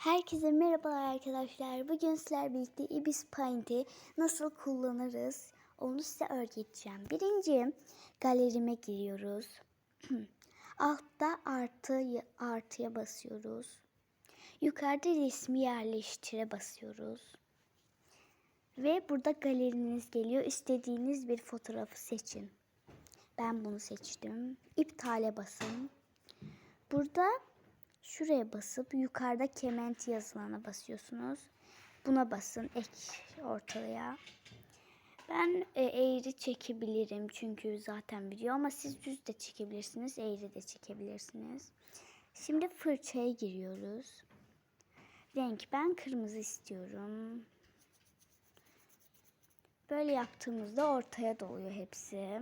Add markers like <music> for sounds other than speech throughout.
Herkese merhabalar arkadaşlar. Bugün sizlerle birlikte Ibis Paint'i nasıl kullanırız onu size öğreteceğim. Birinci galerime giriyoruz. <clears throat> Altta artı artıya basıyoruz. Yukarıda resmi yerleştire basıyoruz. Ve burada galeriniz geliyor. İstediğiniz bir fotoğrafı seçin. Ben bunu seçtim. İptale basın. Burada şuraya basıp yukarıda kement yazılana basıyorsunuz. Buna basın ek ortaya. Ben e, eğri çekebilirim çünkü zaten biliyor ama siz düz de çekebilirsiniz, eğri de çekebilirsiniz. Şimdi fırçaya giriyoruz. Renk ben kırmızı istiyorum. Böyle yaptığımızda ortaya doluyor hepsi.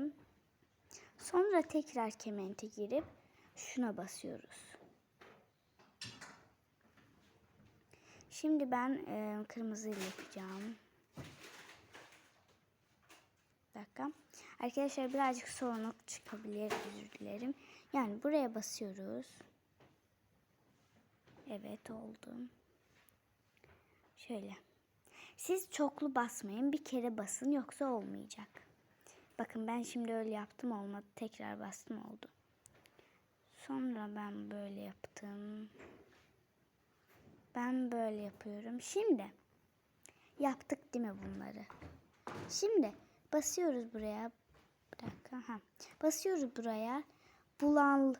Sonra tekrar kemente girip şuna basıyoruz. Şimdi ben e, kırmızı yapacağım. Bir dakika. Arkadaşlar birazcık sorunluk çıkabilir özür dilerim. Yani buraya basıyoruz. Evet oldu. Şöyle. Siz çoklu basmayın. Bir kere basın yoksa olmayacak. Bakın ben şimdi öyle yaptım olmadı. Tekrar bastım oldu. Sonra ben böyle yaptım. Ben böyle yapıyorum. Şimdi yaptık değil mi bunları? Şimdi basıyoruz buraya. Bir dakika. Ha. Basıyoruz buraya. Bulan,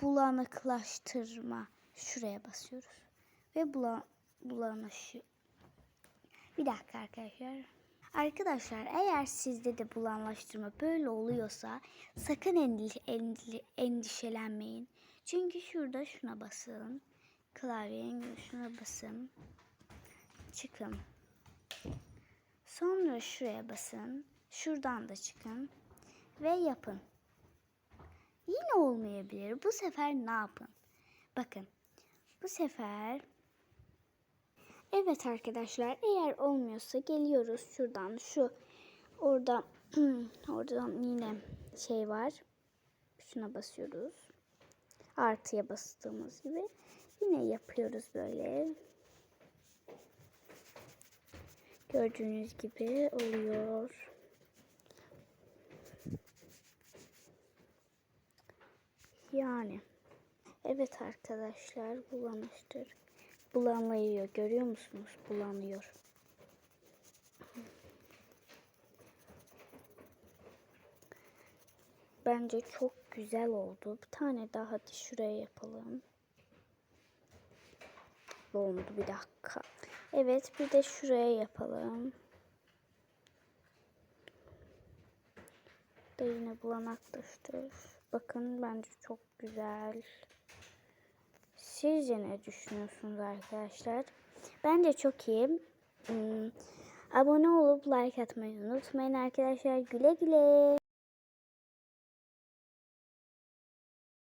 bulanıklaştırma. Şuraya basıyoruz. Ve bulan, bulanışı. Bir dakika arkadaşlar. Arkadaşlar eğer sizde de bulanlaştırma böyle oluyorsa sakın endişe, endişe, endişelenmeyin. Çünkü şurada şuna basın. Klavyenin şuna basın. Çıkın. Sonra şuraya basın. Şuradan da çıkın. Ve yapın. Yine olmayabilir. Bu sefer ne yapın? Bakın. Bu sefer Evet arkadaşlar eğer olmuyorsa geliyoruz şuradan şu orada <clears throat> oradan yine şey var. Şuna basıyoruz. Artıya bastığımız gibi yine yapıyoruz böyle. Gördüğünüz gibi oluyor. Yani evet arkadaşlar bulanıştır bulanıyor. Görüyor musunuz? Bulanıyor. Bence çok güzel oldu. Bir tane daha hadi şuraya yapalım. Oldu bir dakika. Evet bir de şuraya yapalım. Da yine bulanaklaştır. Bakın bence çok güzel. Sizce ne düşünüyorsunuz arkadaşlar? Bence çok iyi. Hmm, abone olup like atmayı unutmayın arkadaşlar. Güle güle.